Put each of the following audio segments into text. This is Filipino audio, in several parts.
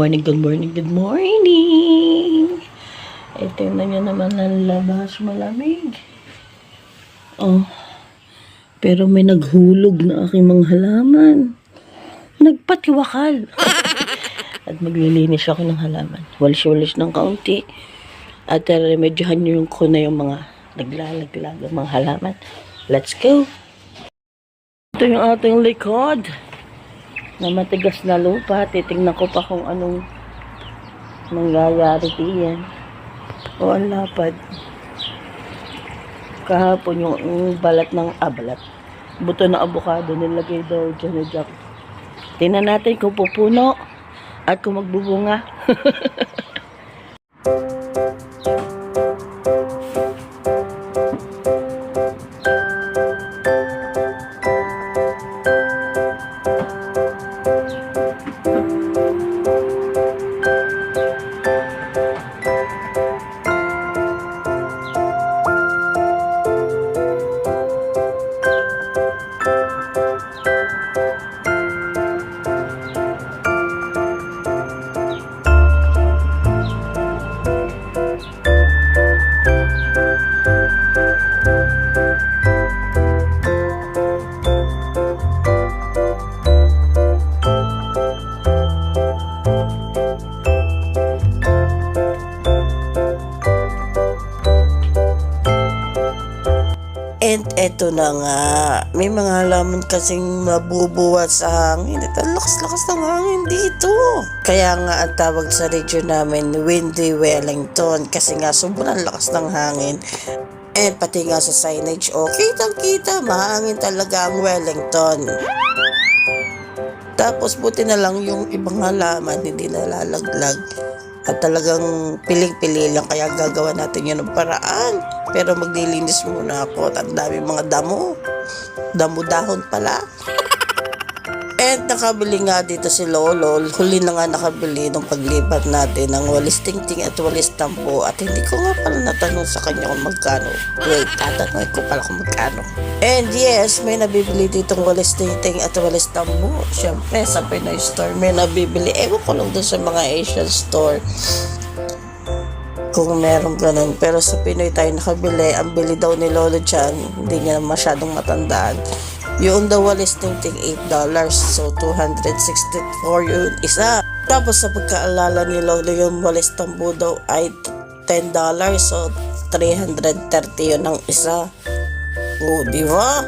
morning, good morning, good morning. Eh, tingnan nyo naman ang labas, malamig. Oh, pero may naghulog na aking mga halaman. Nagpatiwakal. At maglilinis ako ng halaman. Walis-walis ng kaunti. At remedyohan nyo yung ko na yung mga naglalaglag ang mga halaman. Let's go. Ito yung ating likod na matigas na lupa. Titingnan ko pa kung anong nangyayari diyan. O ang lapad. Kahapon yung, yung balat ng ah, balat. Buto ng abukado nilagay daw dyan na Jack. Tingnan natin kung pupuno at kung magbubunga. Eto na nga, may mga halaman kasing mabubuwat sa hangin. At lakas-lakas ng hangin dito. Kaya nga ang tawag sa region namin, Windy Wellington. Kasi nga sobrang lakas ng hangin. And pati nga sa signage, oh, kitang-kita, mahangin talaga ang Wellington. Tapos buti na lang yung ibang halaman hindi nalalaglag. At talagang piling-pili lang kaya gagawa natin yun ng paraan. Pero maglilinis muna ako at ang dami mga damo. Damo dahon pala. And nakabili nga dito si Lolo. Huli na nga nakabili nung paglipat natin ng walis tingting at walis tampo. At hindi ko nga pala natanong sa kanya kung magkano. Wait, tatanungin ko pala kung magkano. And yes, may nabibili ditong walis tingting at walis tampo. Siyempre, sa Pinoy store may nabibili. Ewan ko lang doon sa mga Asian store kung meron ganun. Pero sa Pinoy tayo nakabili, ang bili daw ni Lolo Chan, hindi niya masyadong matandaan. Yung daw walis tingting $8. So, 264 yun isa. Tapos sa pagkaalala ni Lolo, yung walis tambo daw ay $10. So, 330 yun ang isa. Oo, di ba?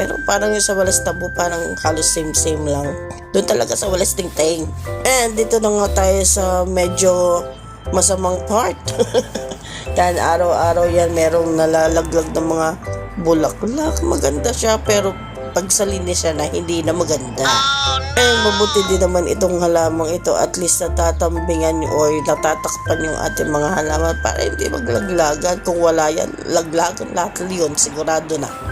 Pero parang yung sa walis tambo, parang halos same-same lang. Doon talaga sa walis tingting. And dito na nga tayo sa medyo masamang part. yan, araw-araw yan, merong nalalaglag ng mga bulaklak. Maganda siya, pero pag sa linis siya na, hindi na maganda. Eh, mabuti din naman itong halamang ito. At least natatambingan o natatakpan yung ating mga halaman para hindi maglaglagan. Kung wala yan, laglagan lahat yun. Sigurado na.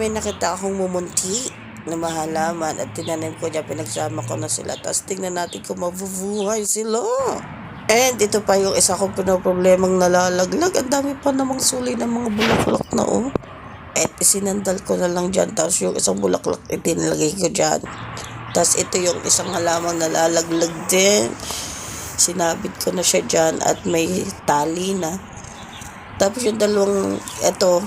May nakita akong mumunti na mahalaman at tinanim ko niya, pinagsama ko na sila. Tapos tingnan natin kung mabubuhay sila. And ito pa yung isa kong pinoproblemang nalalaglag. Ang dami pa namang suli ng mga bulaklak na oh. At isinandal ko na lang dyan. Tapos yung isang bulaklak, itinilagay ko dyan. Tapos ito yung isang halamang nalalaglag din. Sinabit ko na siya dyan at may tali na. Tapos yung dalawang, ito,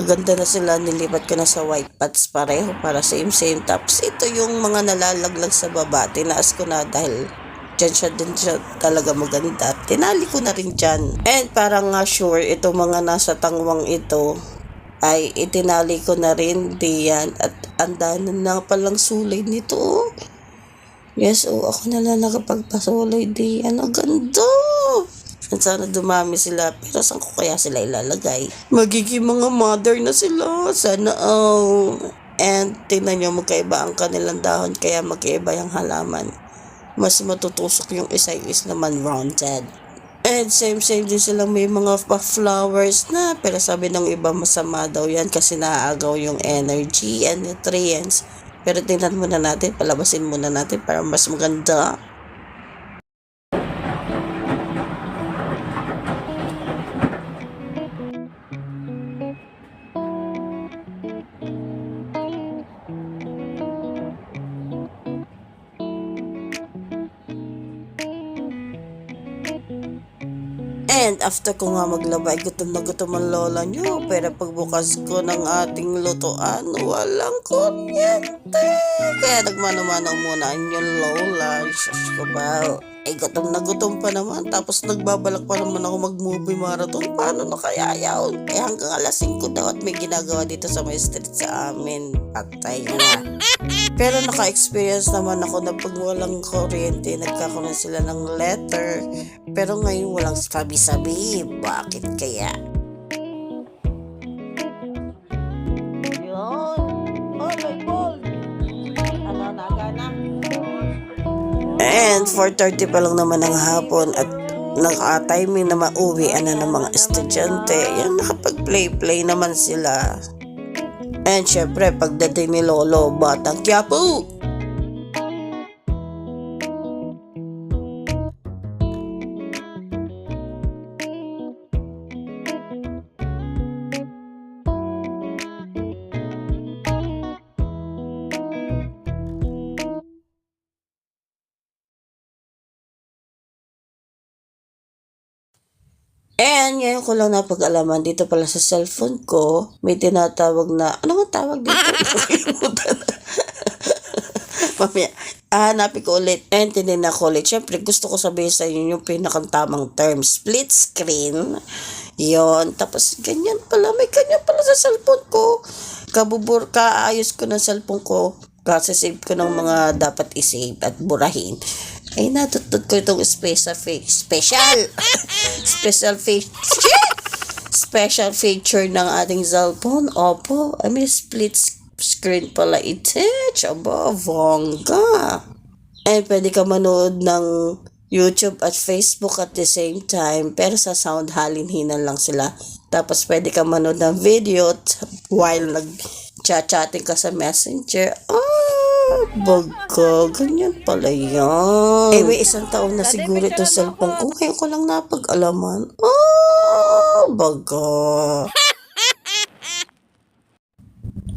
Maganda na sila, nilipat ko na sa white pants pareho para same same. Tapos ito yung mga nalalaglag sa baba. Tinaas ko na dahil dyan siya din siya talaga maganda. Tinali ko na rin dyan. And parang nga sure, itong mga nasa tangwang ito ay itinali ko na rin diyan at andanan na palang sulay nito. oh. Yes, oh, ako na lang nakapagpasulay diyan. Ang ganda! At sana dumami sila, pero saan ko kaya sila ilalagay? Magiging mga mother na sila. Sana, oh. And tingnan nyo, magkaiba ang kanilang dahon, kaya magkaiba yung halaman. Mas matutusok yung isa, yung is naman rounded. And same same din silang may mga flowers na pero sabi ng iba masama daw yan kasi naaagaw yung energy and nutrients. Pero tingnan muna natin, palabasin muna natin para mas maganda. And after ko nga maglaba, gutom na gutom ang lola nyo. Pero pagbukas ko ng ating lutuan, walang kuryente. Kaya nagmano-mano muna ang yung lola. Shush ko ba? Ay gutom na gutom pa naman. Tapos nagbabalak pa naman ako mag-movie marathon. Paano na kaya yun? Eh hanggang alas 5 daw at may ginagawa dito sa may street sa amin. Patay na. Pero naka-experience naman ako na pag walang kuryente, nagkakaroon sila ng letter. Pero ngayon walang sabi-sabi. Bakit kaya? And 4.30 pa lang naman ng hapon at naka-timing na mauwi na ng mga estudyante. Yan, nakapag-play-play naman sila. And syempre, pagdating ni Lolo, Batang Quiapo! And ngayon ko lang napag-alaman dito pala sa cellphone ko, may tinatawag na, ano nga tawag dito? Nakalimutan na. Mamaya, hanapin ko ulit. And tinignan ko ulit. Siyempre, gusto ko sabihin sa inyo yung pinakang tamang term. Split screen. Yon Tapos, ganyan pala. May ganyan pala sa cellphone ko. Kabubur, kaayos ko ng cellphone ko. Kasi save ko ng mga dapat isave at burahin. Ay, natutod ko itong special fe- special special feature special feature ng ating cellphone. Opo, I mean split screen pala ito. Aba, bongga. And pwede ka manood ng YouTube at Facebook at the same time. Pero sa sound halinhinan lang sila. Tapos pwede ka manood ng video while nag-chatting ka sa messenger. Ah, baga. Ganyan pala yan. Eh, may isang taon na siguro ito cellphone ko. Ngayon ko lang napag-alaman. Ah, baga.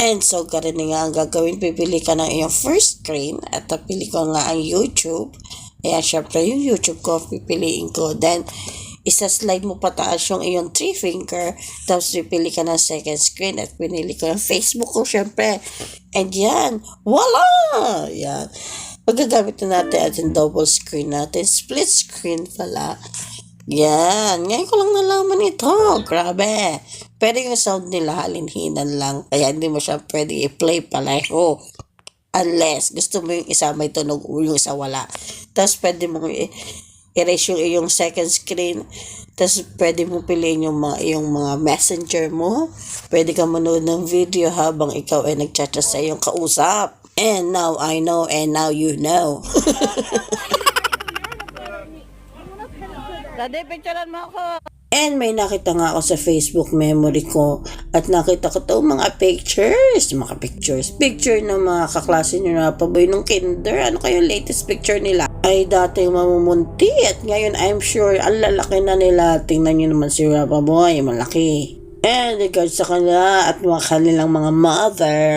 And so, ganun nga ang gagawin. Pipili ka ng iyong first screen at napili ko nga ang YouTube. Ayan, syempre, yung YouTube ko, pipiliin ko. Then, isa-slide mo pataas yung iyong three finger. Tapos, pipili ka ng second screen at pinili ko yung Facebook ko, syempre. And yan, voila! Yan. Magagamit na natin ating double screen natin. Split screen pala. Yan. Ngayon ko lang nalaman ito. Grabe. Pero yung sound nila halinhinan lang. Kaya hindi mo siya pwede i-play pareho. Unless gusto mo yung isa may tunog yung isa wala. Tapos pwede mo i- erase yung iyong second screen. Tapos pwede mo piliin yung mga, yung mga messenger mo. Pwede ka manood ng video habang ikaw ay nagchat sa iyong kausap. And now I know and now you know. Daddy, picturean mo ako. And may nakita nga ako sa Facebook memory ko at nakita ko to mga pictures, mga pictures, picture ng mga kaklase nyo na paboy nung kinder. Ano kayo latest picture nila? Ay dating mamumunti at ngayon I'm sure ang lalaki na nila. Tingnan nyo naman si Rapa Boy, malaki. And regards sa kanila at mga kanilang mga mother.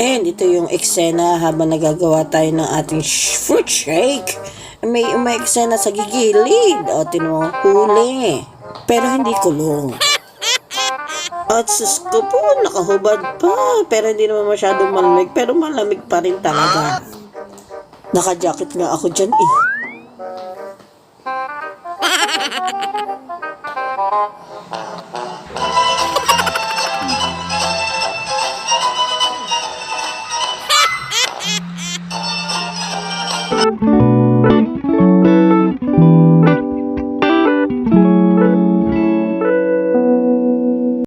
And ito yung eksena habang nagagawa tayo ng ating fruit shake. May, may eksena sa gigilid. O, tinuwang huli. Pero hindi kulong. At sus ko po, nakahubad pa. Pero hindi naman masyadong malamig. Pero malamig pa rin talaga. Naka-jacket nga ako dyan eh.